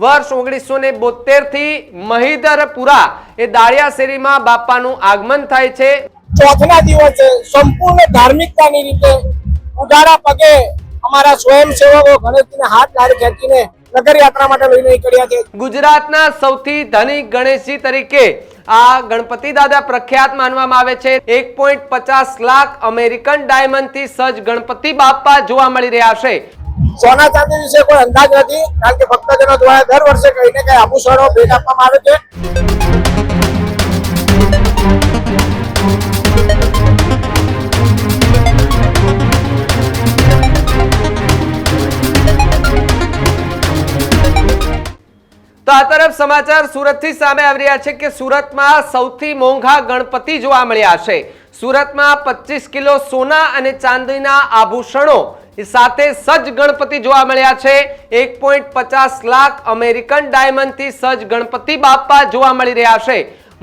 વર્ષ ઓગણીસો ને બોતેરથી મહિધરપુરા એ દાળિયા શેરીમાં બાપાનું આગમન થાય છે. ચોથના દિવસે સંપૂર્ણ ધાર્મિકતાની રીતે ઉગાડા પગે અમારા સ્વયંસેવકો ગણેશજીને હાથ લારી ખેંચીને નગરયાત્રા માટે લઈને નીકળ્યા છે. ગુજરાતના સૌથી ધનિક ગણેશજી તરીકે આ ગણપતિ દાદા પ્રખ્યાત માનવામાં આવે છે. એક પોઈન્ટ પચાસ લાખ અમેરિકન ડાયમંડથી સજ્જ ગણપતિ બાપા જોવા મળી રહ્યા છે. સોના ચાંદી વિશે કોઈ અંદાજ નથી, કારણ કે ભક્તજનો દ્વારા દર વર્ષે કઈ ને કઈ આભૂષણો ભેટ આપવામાં આવે છે. તો આ તરફ સમાચાર સુરતથી સામે આવી રહ્યા છે કે સુરતમાં સૌથી મોંઘા ગણપતિ જોવા મળ્યા છે. સુરતમાં પચીસ કિલો સોના અને ચાંદીના આભૂષણો સાથે સજ્જ ગણપતિ જોવા મળ્યા છે. એક પોઈન્ટ પચાસ લાખ અમેરિકન ડાયમંડથી સજ્જ ગણપતિ બાપા જોવા મળી રહ્યા છે.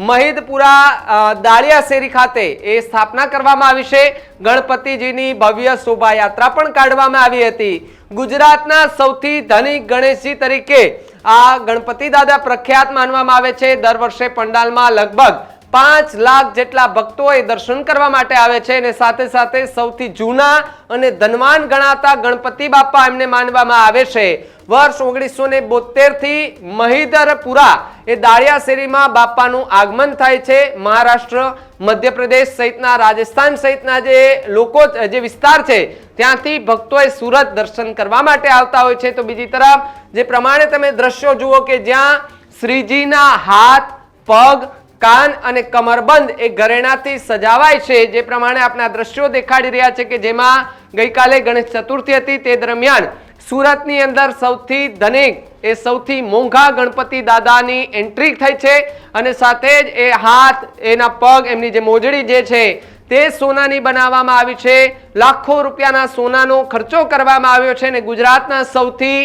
મહિદપુરા દાળિયા શેરી ખાતે એ સ્થાપના કરવામાં આવી છે. ગણપતિજીની ભવ્ય શોભાયાત્રા પણ કાઢવામાં આવી હતી. ગુજરાતના સૌથી ધનિક ગણેશજી તરીકે આ ગણપતિ દાદા પ્રખ્યાત માનવામાં આવે છે. દર વર્ષે પંડાલમાં લગભગ પાંચ લાખ જેટલા ભક્તો એ દર્શન કરવા માટે આવે છે અને સાથે સાથે સૌથી જૂના અને ધનવાન ગણાતા ગણપતિ બાપા એમને માનવામાં આવે છે. વર્ષ ઓગણીસો ને બોતેરથી મહિધરપુરા એ દાળિયા શેરીમાં બાપાનું આગમન થાય છે. મહારાષ્ટ્ર, મધ્યપ્રદેશ સહિતના, રાજસ્થાન સહિતના જે લોકો જે વિસ્તાર છે, ત્યાંથી ભક્તોએ સુરત દર્શન કરવા માટે આવતા હોય છે. તો બીજી તરફ, જે પ્રમાણે તમે દ્રશ્યો જુઓ કે જ્યાં શ્રીજીના હાથ, પગ કાન અને કમરબંધ એ ઘરેણાથી સજાવાય છે. જે પ્રમાણે આપણા દ્રશ્યો દેખાડી રહ્યા છે કે જેમાં ગઈકાલે ગણેશ ચતુર્થી હતી. તે દરમિયાન સુરતની અંદર સૌથી ધનિક એ સૌથી મોંઘા ગણપતિ દાદાની એન્ટ્રી થઈ છે અને સાથે જ એ હાથ, એના પગ, એમની જે મોજડી જે છે તે સોનાની બનાવવામાં આવી છે. લાખો રૂપિયાના સોનાનો ખર્ચો કરવામાં આવ્યો છે અને ગુજરાતના સૌથી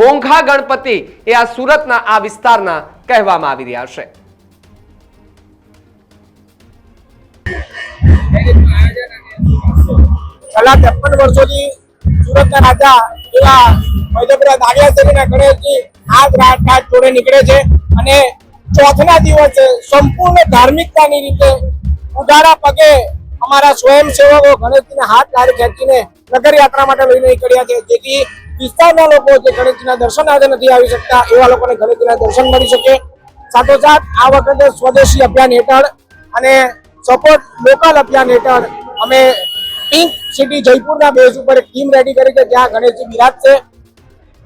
મોંઘા ગણપતિ એ આ સુરતના, આ વિસ્તારના કહેવામાં આવી રહ્યા છે. છેલ્લા ત્રેપન વર્ષોથી સુરતના રાજા એવા મધ્યપ્રદેશ દાડિયા શેરીના ગણેશજી હાથ રાત રાત જોડે નીકળે છે અને ચોથના દિવસે સંપૂર્ણ ધાર્મિકતાની રીતે ઉધારા પગે અમારા સ્વયંસેવકો ગણેશજીને હાથ લારી ખેંચીને નગર યાત્રા માટે લઈને નીકળ્યા છે. જેથી વિસ્તારના લોકો જે ગણેશજીના દર્શન આજે નથી આવી શકતા, એવા લોકોને ગણેશજીના દર્શન મળી શકે. સાથોસાથ આ વખતે સ્વદેશી અભિયાન હેઠળ અને સપોર્ટ લોકલ અભિયાન હેઠળ અમે પિંક સિટી જયપુરના બેઝ ઉપર એક ટીમ રેડી કરી છે, જ્યાં ગણેશજી બિરાજશે.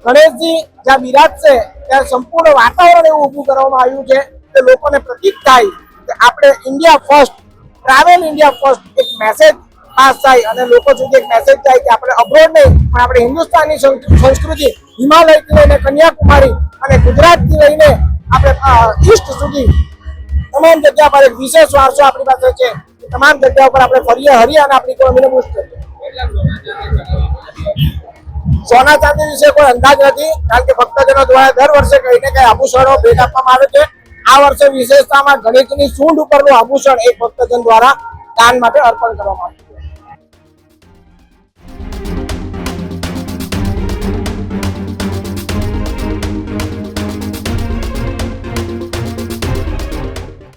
ગણેશજી જ્યાં બિરાજશે, ત્યાં સંપૂર્ણ વાતાવરણ એવું ઊભું કરવામાં આવ્યું છે કે લોકોને પ્રતીક થાય કે આપણે India first travel India first એક મેસેજ પાસ થાય અને લોકો સુધી એક મેસેજ થાય કે આપણે અબ્રોડ નહીં, પણ આપણે હિન્દુસ્તાનની સંસ્કૃતિ, હિમાલયથી લઈને કન્યાકુમારી અને ગુજરાતથી લઈને આપણે ઈસ્ટ સુધી તમામ જગ્યા પર એક વિશેષ વારસો આપણી પાસે છે. તમામ જગ્યા ઉપર આપણે ફરીએ હરીએ અને આપણી ઇકોનોમીને બુસ્ટ કરીએ સોના ચાંદી વિશે કોઈ અંદાજ નથી, કારણ કે ભક્તજનો દ્વારા દર વર્ષે કઈ ને કઈ આભૂષણો ભેટ આપવામાં આવે છે. આ વર્ષે વિશેષતામાં ગણેશની સૂંઢ ઉપરનું આભૂષણ એક ભક્તજન દ્વારા દાન માટે અર્પણ કરવામાં આવ્યું